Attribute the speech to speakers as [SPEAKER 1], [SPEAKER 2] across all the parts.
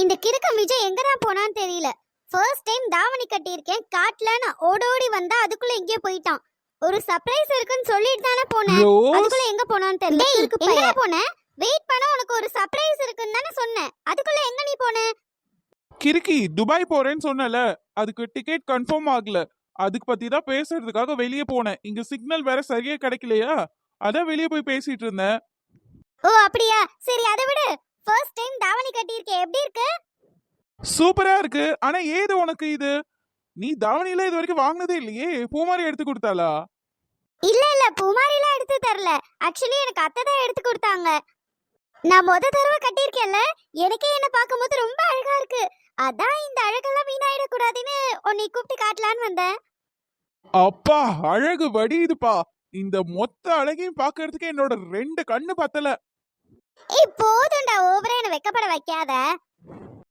[SPEAKER 1] இந்த கிறுக்கம் விஜய் எங்க தான் போனான்னு தெரியல. ஃபர்ஸ்ட் டைம் தாவணி கட்டியிருக்கேன். காட்டுல நான் ஓடோடி வந்தா அதுக்குள்ள எங்கேயோ போயிட்டான். ஒரு சர்ப்ரைஸ் இருக்குன்னு சொல்லிட்டு தானே போனேன். அதுக்குள்ள எங்க போனான்னு தெரியல. எங்க போன? வெயிட் பண்ண உனக்கு ஒரு சர்ப்ரைஸ் இருக்குன்னு தானே சொன்னேன். அதுக்குள்ள எங்க நீ போன?
[SPEAKER 2] கிறுக்கி துபாய் போறேன்னு சொன்னல அதுக்கு டிக்கெட் கன்ஃபார்ம் ஆகல. அதுக்கு பத்தி தான் பேசுறதுக்காக வெளியே போனேன். இங்க சிக்னல் வேற சரியா கிடைக்கலையா? அதான் வெளியே போய் பேசிட்டு இருந்தேன்.
[SPEAKER 1] ஓ அப்படியா? சரி அதை விடு. ஃபர்ஸ்ட் டைம் தாவணி கட்டியிருக்கேன் எப்படி இருக்கு?
[SPEAKER 2] சூப்பரா இருக்கு. ஆனா ஏது உனக்கு இது? நீ தாவணியில இது வரைக்கும் வாங்கினதே இல்லையே. பூமாரி எடுத்து கொடுத்தாளா?
[SPEAKER 1] இல்ல இல்ல. பூமாரிலாம் எடுத்து தரல. ஆக்சுவலி எனக்கு அத்தை தான் எடுத்து கொடுத்தாங்க. நான் முத தடவை கட்டியிருக்கேன்ல. எனக்கே என்ன பார்க்கும்போது ரொம்ப அழகா இருக்கு. அதான் இந்த அழகெல்லாம் வீணாயிடக்கூடாதுன்னு உன்னை கூப்பிட்டு காட்டலான்னு வந்தேன்.
[SPEAKER 2] அப்பா அழகு வடியுதுப்பா. இந்த மொத்த அழகையும் பாக்குறதுக்கு என்னோட ரெண்டு கண்ணு பத்தல.
[SPEAKER 1] ஏய் போதும்டா ஓவரா என்ன வெக்கப்பட வைக்காத.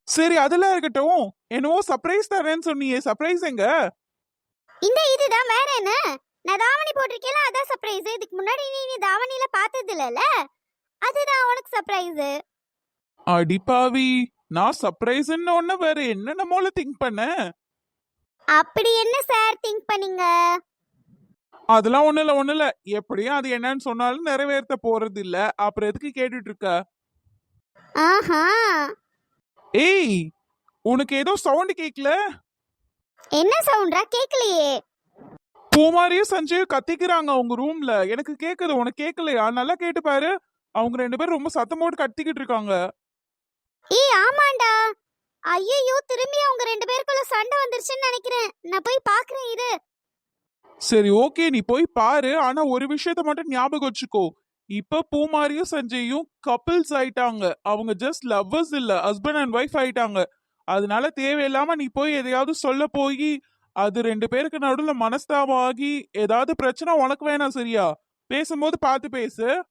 [SPEAKER 2] சரி அதெல்லாம் இருக்கட்டும். என்னவோ சர்ப்ரைஸ் தரேன்னு சொன்னியே சர்ப்ரைஸ் எங்க?
[SPEAKER 1] இந்த இதுதான் வேற என்ன? நான் தாவணி போட்டிருக்கேன்ல அதான் சர்ப்ரைஸ் இதுக்கு முன்னாடி நீ நீ தாவணியில பார்த்தது இல்லல அதுதான் உனக்கு சர்ப்ரைஸ்
[SPEAKER 2] அடிப்பாவி நான் சர்ப்ரைஸ்ன்னு ஒண்ணு வேற என்னென்னமோல திங்க் பண்ணேன்
[SPEAKER 1] அப்படி என்ன சார் திங்க் பண்ணீங்க?
[SPEAKER 2] அதெல்லாம் ஒண்ணு இல்ல ஒண்ணு இல்ல. எப்படியும் அது என்னன்னு சொன்னாலும் நிறைவேற்ற போறது இல்ல அப்புறம் எதுக்கு கேட்டுட்டு இருக்க
[SPEAKER 1] ஆஹா.
[SPEAKER 2] ஏய் உனக்கு ஏதோ சவுண்ட் கேக்கல?
[SPEAKER 1] என்ன சவுண்டா? கேக்கலையே.
[SPEAKER 2] பூமாரியும் சஞ்சயும் கத்திக்கிறாங்க அவங்க ரூம்ல எனக்கு கேக்குது உனக்கு கேக்கலையா? நல்லா கேட்டு பாரு. அவங்க ரெண்டு பேரும் ரொம்ப சத்தம் போட்டு கத்திக்கிட்டு இருக்காங்க
[SPEAKER 1] ஏய் ஆமாண்டா. ஐயோ திரும்பி அவங்க ரெண்டு பேருக்குள்ள சண்டை வந்துருச்சுன்னு நினைக்கிறேன். நான் போய் பாக்குறேன் இரு.
[SPEAKER 2] சரி ஓகே நீ போய் பாரு. ஆனா ஒரு விஷயத்த மட்டும் ஞாபகம் வச்சுக்கோ. இப்ப பூமாரியும் சஞ்சயும் கப்பிள்ஸ் ஆயிட்டாங்க. அவங்க ஜஸ்ட் லவ்வர்ஸ் இல்ல. ஹஸ்பண்ட் அண்ட் ஒய்ஃப் ஆயிட்டாங்க. அதனால தேவையில்லாம நீ போய் எதையாவது சொல்ல போய் அது ரெண்டு பேருக்கு நடுவில் மனஸ்தாபம் ஆகி ஏதாவது பிரச்சனை உனக்கு வேணாம் சரியா? பேசும்போது பார்த்து பேசு.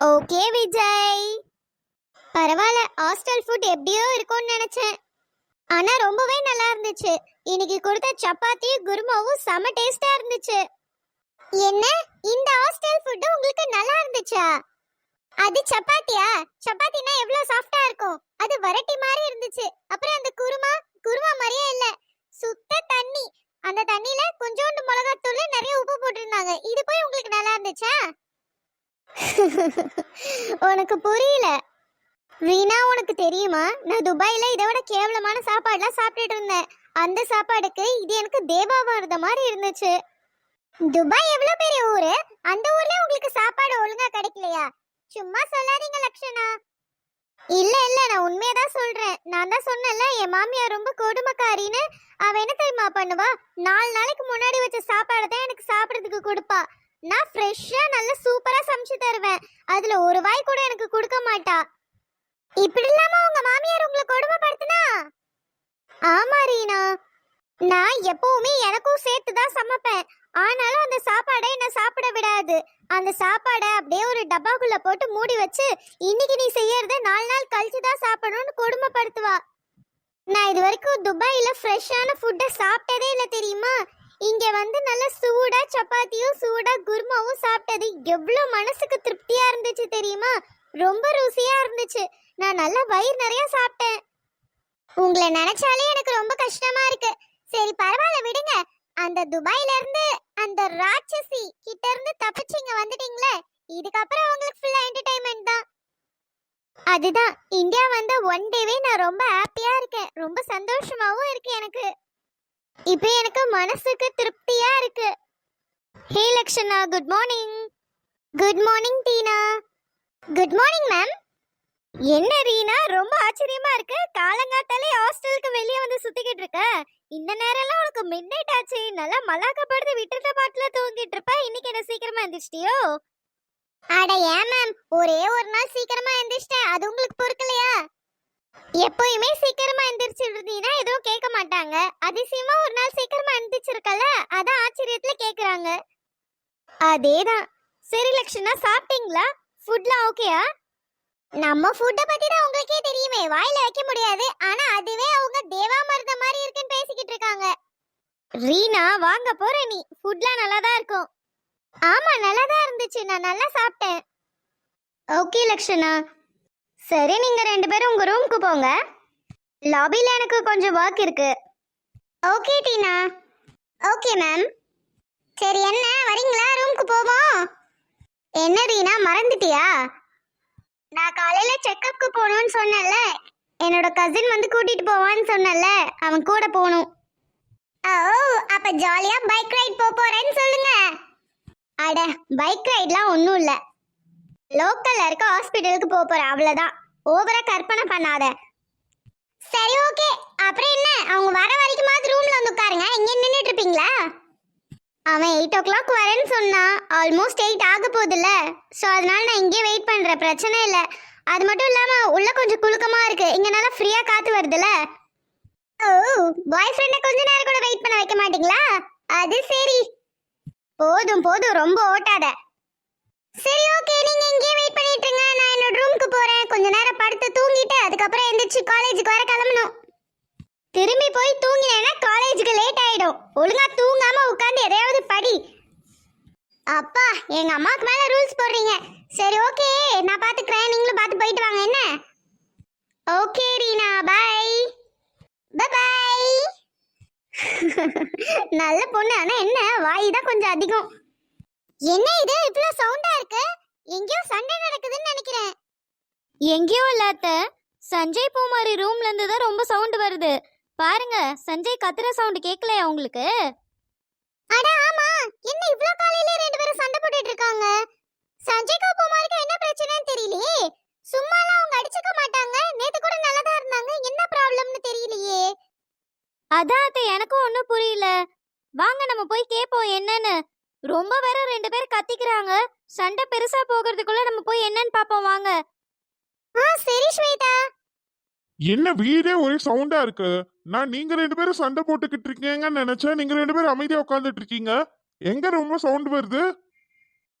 [SPEAKER 1] ஓகே விஜய். பரவாயில்ல. ஹாஸ்டல் ஃபுட் எப்படியோ இருக்கும்னு நினைச்சேன். ஆனா ரொம்பவே நல்லா இருந்துச்சு. இன்னைக்கு கொடுத்த சப்பாத்தி குருமாவும் செம டேஸ்டா இருந்துச்சு. என்ன? இந்த ஹாஸ்டல் ஃபுட் உங்களுக்கு நல்லா இருந்துச்சா? அது சப்பாத்தியா? சப்பாத்தினா எவ்வளவு சாஃப்டா இருக்கும். அது வரட்டி மாதிரி இருந்துச்சு. அப்புறம் அந்த குருமா குருமா மாதிரியே இல்ல. சுத்த தண்ணி. அந்த தண்ணியில கொஞ்சோண்டு மிளகாத்தூள் நிறைய உப்பு போட்டிருந்தாங்க. இது போய் உங்களுக்கு நல்லா இருந்துச்சா? உனக்கு புரியல. வீணா உனக்கு தெரியுமா? நான் துபாயில இதை விட கேவலமான சாப்பாடுலாம் சாப்பிட்டுட்டு இருந்தேன். அந்த சாப்பாடுக்கு இது எனக்கு தேவாபாரத மாதிரி இருந்துச்சு. துபாய் எவ்வளவு பெரிய ஊரு? அந்த ஊர்ல உங்களுக்கு சாப்பாடு ஒழுங்கா கிடைக்கலையா? சும்மா சொல்லாதீங்க லக்ஷனா. இல்ல இல்ல நான் உண்மையை தான் சொல்றேன். நான் தான் சொன்னேன்ல என் மாமியார் ரொம்ப கொடுமைக்காரின்னு. அவ என்ன தெரியுமா பண்ணுவா? நாலு நாளைக்கு முன்னாடி வச்ச சாப்பாடு தான் எனக்கு சாப்பிட்றதுக்கு கொடுப்பா. நான் ஃப்ரெஷ்ஷா நல்ல சூப்பரா சமைச்சு தருவேன். அதுல ஒரு வாய் கூட எனக்கு கொடுக்க மாட்டா. இப்படி இல்லாம உங்க மாமியார் உங்களை கொடுமைப்படுத்தினா? ஆமா ரீனா. நான் எப்பவுமே எனக்கும் சேர்த்து தான் சமைப்பேன். ஆனாலும் அந்த சாப்பாடை என்ன சாப்பிட விடாது. அந்த சாப்பாடை அப்படியே ஒரு டப்பாக்குள்ள போட்டு மூடி வச்சு இன்னைக்கு நீ செய்யறத நாலு நாள் கழிச்சு தான் சாப்பிடணும்னு கொடுமைப்படுத்துவா. நான் இது வரைக்கும் துபாயில ஃப்ரெஷ்ஷான ஃபுட்டை சாப்பிட்டதே இல்லை தெரியுமா? இங்க வந்து நல்ல சூடா சப்பாத்தியும் சூடா குருமாவும் சாப்பிட்டது. எவ்வளோ மனசுக்கு திருப்தியா இருந்துச்சு தெரியுமா? ரொம்ப ருசியா இருந்துச்சு. நான் நல்லா வயிறு நிறைய சாப்பிட்டேன். உங்களை நினைச்சாலே எனக்கு ரொம்ப கஷ்டமா இருக்கு. சரி பரவாயில்ல விடுங்க. அந்த துபாயில இருந்து அந்த ராட்சசி கிட்ட இருந்து தப்பிச்சு இங்க வந்துட்டீங்களே? இதுக்கப்புறம் உங்களுக்கு ஃபுல்லா என்டர்டைன்மெண்ட் தான். அதுதான். இந்தியா வந்த ஒன் டேவே நான் ரொம்ப ஹாப்பியா இருக்கேன். ரொம்ப சந்தோஷமாவும் இருக்கு எனக்கு. இப்போ எனக்கு மனசுக்கு திருப்தியா இருக்கு. Hey Lakshana good morning good morning Tina. Good morning ma'am என்ன ரீனா? ரொம்ப ஆச்சரியமா இருக்கு. காலங்காத்தாலே ஹாஸ்டலுக்கு வெளியே வந்து சுத்திக்கிட்டு இருக்க. இந்த நேரம்லாம் உனக்கு மிட் நைட் ஆச்சு. நல்லா மலாக்கப்படுத்து விட்டுருந்த பாட்டுல தூங்கிட்டு இருப்ப. இன்னைக்கு என்ன சீக்கிரமா எந்திரிச்சிட்டியோ? அட ஏன் மேம் ஒரே ஒரு நாள் சீக்கிரமா எந்திரிச்சிட்டேன் அது உங்களுக்கு பொறுக்கலையா? எப்பயுமே சீக்கிரமா எந்திரிச்சிருந்தீங்கன்னா எதுவும் கேட்க மாட்டாங்க. அதிசயமா ஒரு நாள் சீக்கிரமா எந்திரிச்சிருக்கல அதான் ஆச்சரியத்துல கேக்குறாங்க. அதேதான். சரி லட்சணா சாப்பிட்டீங்களா? ஃபுட்லாம் ஓகேயா நம்ம ஃபுட்டை பத்தி தான் உங்களுக்கே தெரியுமே. வாயில வைக்க முடியாது. ஆனா அதுவே அவங்க தேவா மருத மாதிரி இருக்குன்னு பேசிக்கிட்டு இருக்காங்க. ரீனா வாங்க போற நீ. ஃபுட்லாம் நல்லா தான் இருக்கும். ஆமா நல்லா தான் இருந்துச்சு. நான் நல்லா சாப்பிட்டேன். ஓகே லக்ஷனா. சரி நீங்க ரெண்டு பேரும் உங்க ரூமுக்கு போங்க. லாபியில் எனக்கு கொஞ்சம் ஒர்க் இருக்கு. ஓகே டீனா. ஓகே மேம் சரி என்ன? வரீங்களா? ரூமுக்கு போவோம். என்ன ரீனா மறந்துட்டியா? நான் காலையில செக்கப்க்கு போகணும்னு சொன்னேன்ல. என்னோட கசின் வந்து கூட்டிட்டு போவான்னு சொன்னேன்ல. அவன் கூட போகணும். ஓ அப்ப ஜாலியா பைக் ரைட் போக போறேன்னு சொல்லுங்க. அட பைக் ரைட்லாம் ஒன்றும் இல்லை. லோக்கல்ல இருக்க ஹாஸ்பிட்டலுக்கு போக போறேன் அவ்வளவுதான். ஓவரா கற்பனை பண்ணாத. சரி ஓகே அப்புறம் என்ன? அவங்க வர வரைக்குமாவது ரூம்ல வந்து உட்காருங்க. இங்க நின்றுட்டு இருப்பீங்களா? அவன் எயிட் ஓ கிளாக் வரேன்னு சொன்னான். ஆல்மோஸ்ட் எயிட் ஆக போகுதுல்ல. ஸோ அதனால நான் இங்கேயே வெயிட் பண்ணுறேன் பிரச்சனை இல்லை. அது மட்டும் இல்லாமல் உள்ளே கொஞ்சம் குலுக்கமாக இருக்குது இங்கே நல்லா ஃப்ரீயாக காற்று வருதுல்ல. ஓ பாய் ஃப்ரெண்டை கொஞ்ச நேரம் கூட வெயிட் பண்ண வைக்க மாட்டீங்களா? அது சரி. போதும் போதும். ரொம்ப ஓட்டாத. சரி ஓகே நீங்க இங்கேயே வெயிட் பண்ணிட்டு இருங்க. நான் என்னோட ரூமுக்கு போறேன். கொஞ்ச நேரம் படுத்து தூங்கிட்டு அதுக்கப்புறம் எந்திரிச்சு காலேஜுக்கு வர கிளம்பணும். திரும்பி போய் தூங்கினேன்னா காலேஜுக்கு லேட் ஆயிடும். ஒழுங்கா தூங்காம உட்காந்து எதையாவது படி. அப்பா எங்க அம்மாவுக்கு மேல ரூல்ஸ் போடுறீங்க. சரி ஓகே நான் பாத்துக்கிறேன். நீங்களும் பார்த்து போயிட்டு வாங்க என்ன? ஓகே ரீனா பாய் பாய் நல்ல பொண்ணு ஆனா என்ன? வாய் தான் கொஞ்சம் அதிகம். என்ன இது? இவ்ளோ சவுண்டா இருக்கு? எங்கேயோ சண்டை நடக்குதுன்னு நினைக்கிறேன்.
[SPEAKER 3] எங்கேயோ இல்லாத சஞ்சய் பூமாரி ரூம்ல இருந்து தான் ரொம்ப சவுண்ட் வருது. பாருங்க சஞ்சய் கத்துற சவுண்ட் கேட்கலையா உங்களுக்கு?
[SPEAKER 1] அட ஆமா. என்ன இவ்ளோ காலையில ரெண்டு பேரும் சண்டை போட்டுட்டு இருக்காங்க? சஞ்சய்க்கு குமாருக்கு என்ன பிரச்சனைன்னு தெரியலையே. சும்மாலாம் அவங்க அடிச்சுக்க மாட்டாங்க. நேத்து கூட நல்லா தான் இருந்தாங்க. என்ன ப்ராப்ளம்னு தெரியலையே.
[SPEAKER 3] அதான் அத்தை எனக்கும் ஒன்றும் புரியல. வாங்க நம்ம போய் கேட்போம் என்னன்னு. ரொம்ப வேற ரெண்டு பேர் கத்திக்கிறாங்க. சண்டை பெருசா போகிறதுக்குள்ள நம்ம போய் என்னன்னு பாப்போம் வாங்க.
[SPEAKER 1] ஆ சரி ஸ்வேதா.
[SPEAKER 4] என்ன வீடே ஒரே சவுண்டா இருக்கு. நான் நீங்க ரெண்டு பேரும் சண்டை போட்டுக்கிட்டு இருக்கீங்கன்னு நினைச்சேன் நீங்க ரெண்டு பேரும் அமைதியா உட்காந்துட்டு இருக்கீங்க. எங்க ரொம்ப சவுண்ட் வருது?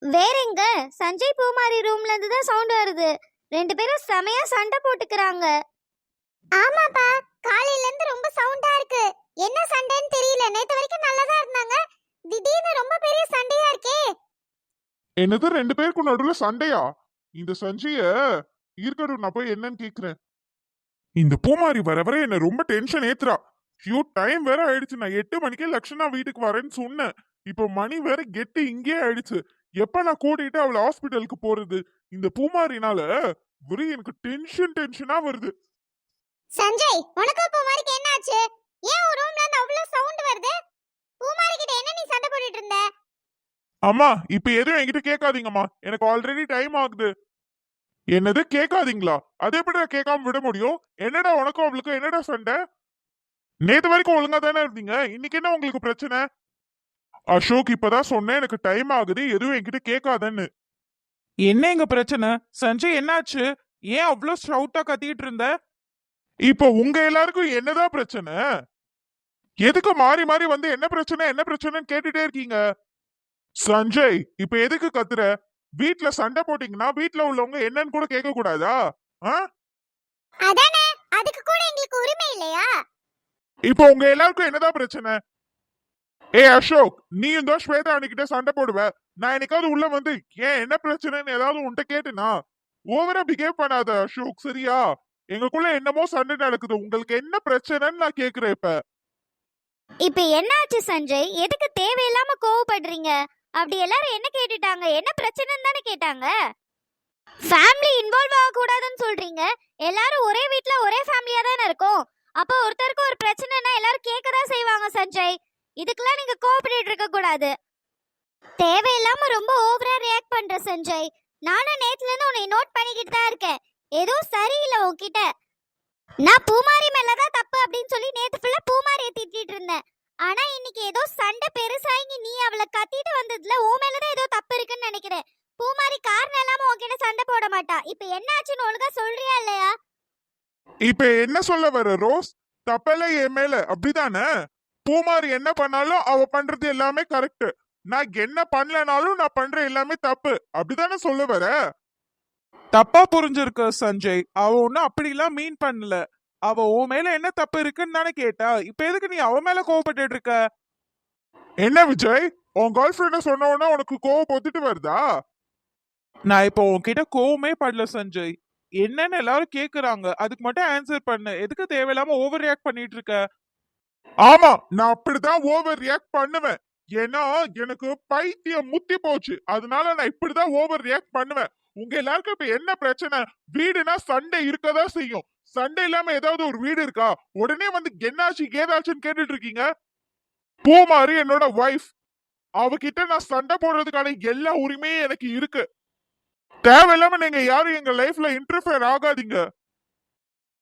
[SPEAKER 3] வேற எங்க? சஞ்சய் பூமாரி ரூம்ல இருந்து தான் சவுண்ட் வருது. ரெண்டு பேரும் செமையா சண்டை போட்டுக்கிறாங்க.
[SPEAKER 1] ஆமாப்பா காலையில இருந்து ரொம்ப சவுண்டா இருக்கு. என்ன சண்டைன்னு தெரியல. நேத்து வரைக்கும் நல்லா தான் இருந்தாங்க. திடீர்னு ரொம்ப பெரிய சண்டையா இருக்கே.
[SPEAKER 4] என்னது ரெண்டு பேருக்கும் நடுவுல சண்டையா? இந்த சஞ்சய இருக்கட்டும் நான் போய் என்னன்னு கேக்குறேன். இந்த பூமாரி வர வர என்ன ரொம்ப டென்ஷன் ஏத்துறா. ஐயோ டைம் வேற ஆயிடுச்சு. நான் எட்டு மணிக்கே லக்ஷனா வீட்டுக்கு வரேன்னு சொன்னேன். இப்போ மணி வேற கெட்டு இங்கே ஆயிடுச்சு. எப்ப நான் கூட்டிட்டு அவளை ஹாஸ்பிட்டலுக்கு போறது? இந்த பூமாரினால ஒரே எனக்கு டென்ஷன் டென்ஷனா வருது.
[SPEAKER 1] சஞ்சய் உனக்கு பூமாரிக்கு என்னாச்சு ஏன் உன் ரூம்ல இருந்து அவ்வளவு சவுண்ட் வருது? பூமாரி கிட்ட என்ன நீ சண்டை போட்டுட்டு இருந்த?
[SPEAKER 4] அம்மா இப்ப எதுவும் என்கிட்ட கேட்காதீங்கம்மா. எனக்கு ஆல்ரெடி டைம் ஆகுது. என்னது கேட்காதீங்களா? அது எப்படி கேட்காம விட முடியும்? என்னடா உனக்கும் அவளுக்கும் என்னடா சண்டை? நேத்து வரைக்கும் ஒழுங்கா தானே இருந்தீங்க? இன்னைக்கு என்ன உங்களுக்கு பிரச்சனை? அசோக் இப்பதான் சொன்னேன் எனக்கு டைம் ஆகுது எதுவும் என்கிட்ட கேட்காதன்னு.
[SPEAKER 2] என்ன எங்க பிரச்சனை? சஞ்சய் என்னாச்சு? ஏன் அவ்வளோ ஸ்ட்ரவுட்டா கத்திட்டு இருந்த?
[SPEAKER 4] இப்போ உங்க எல்லாருக்கும் என்னதான் பிரச்சனை? எதுக்கு மாறி மாறி வந்து என்ன பிரச்சனை என்ன பிரச்சனைன்னு கேட்டுட்டே இருக்கீங்க? சஞ்சய் இப்ப எதுக்கு கத்துற? வீட்ல சண்டை போட்டீங்கன்னா வீட்ல உள்ளவங்க என்னன்னு கூட கேட்க கூடாதா? ஆ?
[SPEAKER 1] அதானே? அதுக்கு கூட எங்களுக்கு உரிமை இல்லையா?
[SPEAKER 4] இப்போ உங்க எல்லாருக்கும் என்னதான் பிரச்சனை? ஏ அசோக் நீ இந்த ஸ்வேதா அன்னைக்கிட்ட சண்டை போடுவ. நான் என்னைக்காவது உள்ள வந்து ஏன் என்ன பிரச்சனைன்னு ஏதாவது உன்கிட்ட கேட்டுனா ஓவரா பிஹேவ் பண்ணாத அசோக் சரியா? எங்களுக்குள்ள என்னமோ சண்டை நடக்குது. உங்களுக்கு என்ன பிரச்சனைன்னு நான் கேக்குறேன் இப்ப.
[SPEAKER 3] இப்ப என்னாச்சு சஞ்சய்? எதுக்கு தேவையில்லாம கோவப்படுறீங்க? அப்படி எல்லாரும் என்ன கேட்டுட்டாங்க? என்ன பிரச்சனைன்னு தானே கேட்டாங்க? ஃபேமிலி இன்வால்வ் ஆக கூடாதுன்னு சொல்றீங்க. எல்லாரும் ஒரே வீட்ல ஒரே ஃபேமிலியா தானே இருக்கோம். அப்போ ஒருத்தருக்கு ஒரு பிரச்சனைனா எல்லாரும் கேட்க தான் செய்வாங்க சஞ்சய்? இதுக்கெல்லாம் நீங்க கோஆபரேட் இருக்க கூடாது தேவையில்லாம ரொம்ப ஓவரா ரியாக்ட் பண்ற சஞ்சய். நானும் நேத்துல இருந்து உன்னை நோட் பண்ணிக்கிட்டு தான் இருக்கேன். ஏதோ சரியில்லை உன்கிட்ட. நான் பூமாரி மேலதான் தப்பு அப்படின்னு சொல்லி நேத்து ஃபுல்லா பூமாரியை திட்டிட்டு இருந்தேன். ஆனா இன்னைக்கு ஏதோ சண்டை பெருசாகி நீ அவளை கத்திட்டு வந்ததுல உன் மேலதான் ஏதோ தப்பு இருக்குன்னு நினைக்கிறேன். பூமாரி காரணம் இல்லாம உன்கிட்ட சண்டை போட மாட்டா. இப்ப என்னாச்சுன்னு ஒழுங்கா சொல்றியா இல்லையா?
[SPEAKER 4] இப்ப என்ன சொல்ல வர ரோஸ்? தப்பல என் மேல. அப்படிதானே? பூமாரி என்ன பண்ணாலும் அவ பண்றது எல்லாமே கரெக்ட் நான் என்ன பண்ணலனாலும் நான் பண்ற எல்லாமே தப்பு. அப்படிதானே சொல்ல வர?
[SPEAKER 2] தப்பா புரிஞ்சிருக்க சஞ்சய். அவ ஒன்னும் அப்படிலாம் மீன் பண்ணல. அவ உன் மேல என்ன தப்பு இருக்குன்னு தானே கேட்டா? இப்ப எதுக்கு நீ அவ மேல கோவப்பட்டு இருக்க?
[SPEAKER 4] என்ன விஜய்? உன் கேர்ள் ஃப்ரெண்ட சொன்ன உடனே உனக்கு கோவம் பொத்துட்டு வருதா?
[SPEAKER 2] நான் இப்போ உன்கிட்ட கோவமே படல சஞ்சய். என்னன்னு எல்லாரும் கேக்குறாங்க. அதுக்கு மட்டும் ஆன்சர் பண்ணு. எதுக்கு தேவையில்லாம ஓவர் ரியாக்ட் பண்ணிட்டு இருக்க?
[SPEAKER 4] ஆமா நான் அப்படிதான் ஓவர் ரியாக்ட் பண்ணுவேன். ஏன்னா எனக்கு பைத்தியம் முத்தி போச்சு. அதனால நான் இப்படிதான் ஓவர் ரியாக்ட் பண்ணுவேன். உங்க எல்லாருக்கும் இப்ப என்ன பிரச்சனை? வீடுனா சண்டை இருக்கதான் செய்யும். சண்டை இல்லாம ஏதாவது ஒரு வீடு இருக்கா? உடனே வந்து என்னாச்சு ஏதாச்சுன்னு கேட்டுட்டு இருக்கீங்க? பூமாரி என்னோட ஒய்ஃப் அவகிட்ட நான் சண்டை போடுறதுக்கான எல்லா உரிமையும் எனக்கு இருக்கு. தேவையில்லாம நீங்க யாரும் எங்க லைஃப்ல இன்டர்ஃபியர் ஆகாதீங்க.